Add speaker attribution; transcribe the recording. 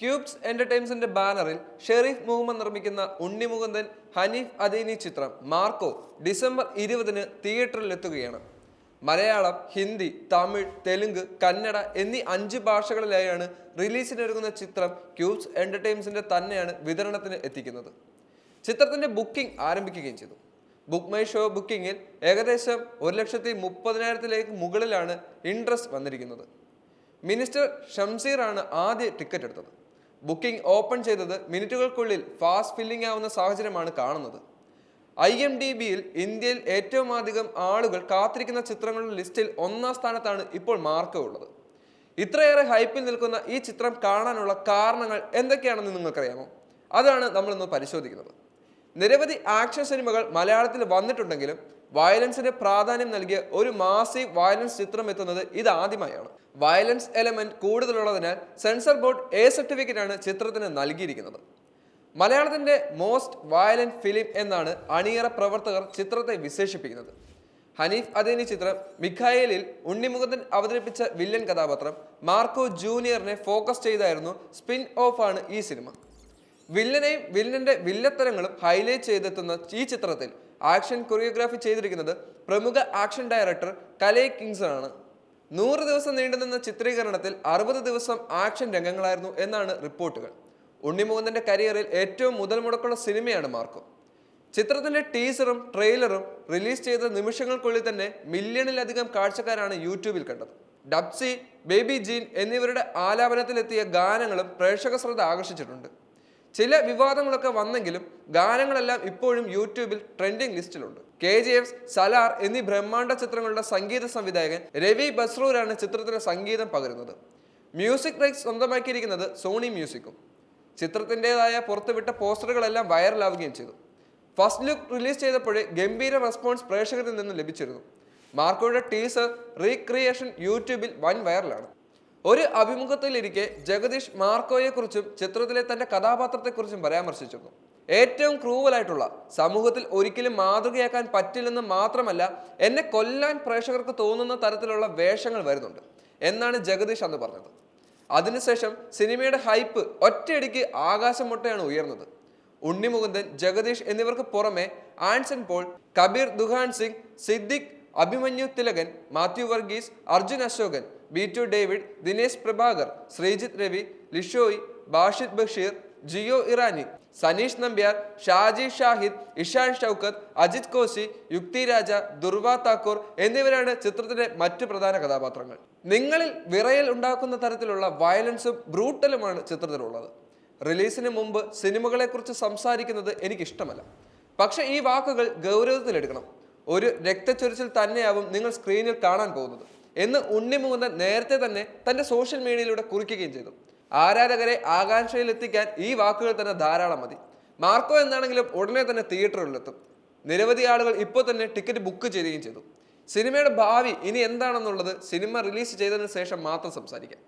Speaker 1: Cubes എന്റർടൈൻസിന്റെ ബാനറിൽ ഷെറീഫ് മുഹമ്മദ് നിർമ്മിക്കുന്ന ഉണ്ണിമുകുന്ദൻ ഹനീഫ് അദീനി ചിത്രം മാർക്കോ ഡിസംബർ ഇരുപതിന് തിയേറ്ററിൽ എത്തുകയാണ് മലയാളം ഹിന്ദി തമിഴ് തെലുങ്ക് കന്നഡ എന്നീ അഞ്ച് ഭാഷകളിലായാണ് റിലീസിനൊരുങ്ങുന്ന ചിത്രം ക്യൂബ്സ് എന്റർടൈൻസിന്റെ തന്നെയാണ് വിതരണത്തിന് എത്തിക്കുന്നത്. ചിത്രത്തിന്റെ ബുക്കിംഗ് ആരംഭിക്കുകയും ചെയ്തു. ബുക്ക് മൈ ഷോ ബുക്കിംഗിൽ ഏകദേശം ഒരു ലക്ഷത്തി മുപ്പതിനായിരത്തിലേക്ക് മുകളിലാണ് ഇൻട്രസ്റ്റ് വന്നിരിക്കുന്നത്. മിനിസ്റ്റർ ഷംസീറാണ് ആദ്യ ടിക്കറ്റ് എടുത്തത്. ബുക്കിംഗ് ഓപ്പൺ ചെയ്തത് മിനിറ്റുകൾക്കുള്ളിൽ ഫാസ്റ്റ് ഫില്ലിംഗ് ആവുന്ന സാഹചര്യമാണ് കാണുന്നത്. ഐ എം ഡി ബിയിൽ ഇന്ത്യയിൽ ഏറ്റവും അധികം ആളുകൾ കാത്തിരിക്കുന്ന ചിത്രങ്ങളുടെ ലിസ്റ്റിൽ ഒന്നാം സ്ഥാനത്താണ് ഇപ്പോൾ മാർക്ക് ഉള്ളത്. ഇത്രയേറെ ഹൈപ്പിൽ നിൽക്കുന്ന ഈ ചിത്രം കാണാനുള്ള കാരണങ്ങൾ എന്തൊക്കെയാണെന്ന് നിങ്ങൾക്കറിയാമോ? അതാണ് നമ്മളിന്ന് പരിശോധിക്കുന്നത്. നിരവധി ആക്ഷൻ സിനിമകൾ മലയാളത്തിൽ വന്നിട്ടുണ്ടെങ്കിലും വയലൻസിന് പ്രാധാന്യം നൽകിയ ഒരു മാസി വയലൻസ് ചിത്രം എത്തുന്നത് ഇതാദ്യമായാണ്. വയലൻസ് എലമെന്റ് കൂടുതലുള്ളതിനാൽ സെൻസർ ബോർഡ് എ സർട്ടിഫിക്കറ്റ് ആണ് ചിത്രത്തിന് നൽകിയിരിക്കുന്നത്. മലയാളത്തിന്റെ മോസ്റ്റ് വയലന്റ് ഫിലിം എന്നാണ് അണിയറ പ്രവർത്തകർ ചിത്രത്തെ വിശേഷിപ്പിക്കുന്നത്. ഹനീഫ് അദേനി ചിത്രം മിഖായേലിൽ ഉണ്ണിമുഖത്തൻ അവതരിപ്പിച്ച വില്ലൻ കഥാപാത്രം മാർക്കോ ജൂനിയറിനെ ഫോക്കസ് ചെയ്തായിരുന്നു സ്പിൻ ഓഫ് ആണ് ഈ സിനിമ. വില്ലനെയും വില്ലന്റെ വില്ലത്തരങ്ങളും ഹൈലൈറ്റ് ചെയ്തെത്തുന്ന ഈ ചിത്രത്തിൽ ആക്ഷൻ കൊറിയോഗ്രാഫി ചെയ്തിരിക്കുന്നത് പ്രമുഖ ആക്ഷൻ ഡയറക്ടർ കലേ കിങ്സൺ ആണ് നൂറ് ദിവസം നീണ്ടുനിന്ന ചിത്രീകരണത്തിൽ അറുപത് ദിവസം ആക്ഷൻ രംഗങ്ങളായിരുന്നു എന്നാണ് റിപ്പോർട്ടുകൾ. ഉണ്ണിമുകുന്ദന്റെ കരിയറിൽ ഏറ്റവും മുതൽ മുടക്കുള്ള സിനിമയാണ് മാർക്കോ. ചിത്രത്തിന്റെ ടീസറും ട്രെയിലറും റിലീസ് ചെയ്ത നിമിഷങ്ങൾക്കുള്ളിൽ തന്നെ മില്യണിലധികം കാഴ്ചക്കാരാണ് യൂട്യൂബിൽ കണ്ടത്. ഡബ്സി ബേബി ജീൻ എന്നിവരുടെ ആലാപനത്തിലെത്തിയ ഗാനങ്ങളും പ്രേക്ഷക ശ്രദ്ധ ആകർഷിച്ചിട്ടുണ്ട്. ചില വിവാദങ്ങളൊക്കെ വന്നെങ്കിലും ഗാനങ്ങളെല്ലാം ഇപ്പോഴും യൂട്യൂബിൽ ട്രെൻഡിംഗ് ലിസ്റ്റിലുണ്ട്. കെ ജി എഫ് സലാർ എന്നീ ബ്രഹ്മാണ്ഡ ചിത്രങ്ങളുടെ സംഗീത സംവിധായകൻ രവി ബസ്രൂരാണ് ചിത്രത്തിന് സംഗീതം പകരുന്നത്. മ്യൂസിക് റൈറ്റ്സ് സ്വന്തമാക്കിയിരിക്കുന്നത് സോണി മ്യൂസിക്കും. ചിത്രത്തിന്റെതായ പുറത്തുവിട്ട പോസ്റ്ററുകളെല്ലാം വൈറലാവുകയും ചെയ്തു. ഫസ്റ്റ് ലുക്ക് റിലീസ് ചെയ്തപ്പോഴേ ഗംഭീര റെസ്പോൺസ് പ്രേക്ഷകരിൽ നിന്ന് ലഭിച്ചിരുന്നു. മാർക്കോയുടെ ടീസർ റീക്രിയേഷൻ യൂട്യൂബിൽ വൻ വൈറലാണ്. ഒരു അഭിമുഖത്തിലിരിക്കെ ജഗദീഷ് മാർക്കോയെക്കുറിച്ചും ചിത്രത്തിലെ തന്റെ കഥാപാത്രത്തെക്കുറിച്ചും പരാമർശിച്ചിരുന്നു. ഏറ്റവും ക്രൂവലായിട്ടുള്ള സമൂഹത്തിൽ ഒരിക്കലും മാതൃകയാക്കാൻ പറ്റില്ലെന്ന് മാത്രമല്ല എന്നെ കൊല്ലാൻ പ്രേക്ഷകർക്ക് തോന്നുന്ന തരത്തിലുള്ള വേഷങ്ങൾ വരുന്നുണ്ട്. എന്നാണ് ജഗദീഷ് അന്ന് പറഞ്ഞത്. അതിനുശേഷം സിനിമയുടെ ഹൈപ്പ് ഒറ്റയടിക്ക് ആകാശം മുട്ടയാണ് ഉയർന്നത്. ഉണ്ണിമുകുന്ദൻ ജഗദീഷ് എന്നിവർക്ക് പുറമെ Anson Paul Kabir Duhan Singh Siddique Abhimanyu Thilakan Mathew Varghese Arjun Ashokan B to David Dinesh Prabhakar Sreejith Ravi Lishoy Bashid Basheer Jio Irani Saneesh Nambiar Shaji Shahid Ishan Shoukath Ajith Koshy Yukthi Raja Durva Thakur എന്നിവരാണ് ചിത്രത്തിലെ മറ്റു പ്രധാന കഥാപാത്രങ്ങൾ. നിങ്ങളിൽ വിറയൽ ഉണ്ടാക്കുന്ന തരത്തിലുള്ള വയലൻസും ബ്രൂട്ടലുമാണ് ചിത്രത്തിലുള്ളത്. റിലീസിന് മുമ്പ് സിനിമകളെക്കുറിച്ച് സംസാരിക്കുന്നത് എനിക്കിഷ്ടമല്ല. പക്ഷേ ഈ വാക്കുകൾ ഗൗരവത്തിലെടുക്കണം. ഒരു രക്തച്ചൊരിച്ചിൽ തന്നെയാവും നിങ്ങൾ സ്ക്രീനിൽ കാണാൻ പോകുന്നത്. എന്ന് ഉണ്ണിമുകുന്ദൻ നേരത്തെ തന്നെ തന്റെ സോഷ്യൽ മീഡിയയിലൂടെ കുറിക്കുകയും ചെയ്തു. ആരാധകരെ ആകാംക്ഷയിൽ എത്തിക്കാൻ ഈ വാക്കുകൾ തന്നെ ധാരാളം മതി. മാർക്കോ എന്നാണെങ്കിലും ഉടനെ തന്നെ തിയേറ്ററുകളിലെത്തും. നിരവധി ആളുകൾ ഇപ്പോൾ തന്നെ ടിക്കറ്റ് ബുക്ക് ചെയ്യുകയും ചെയ്തു. സിനിമയുടെ ഭാവി ഇനി എന്താണെന്നുള്ളത് സിനിമ റിലീസ് ചെയ്തതിനു ശേഷം മാത്രം സംസാരിക്കാം.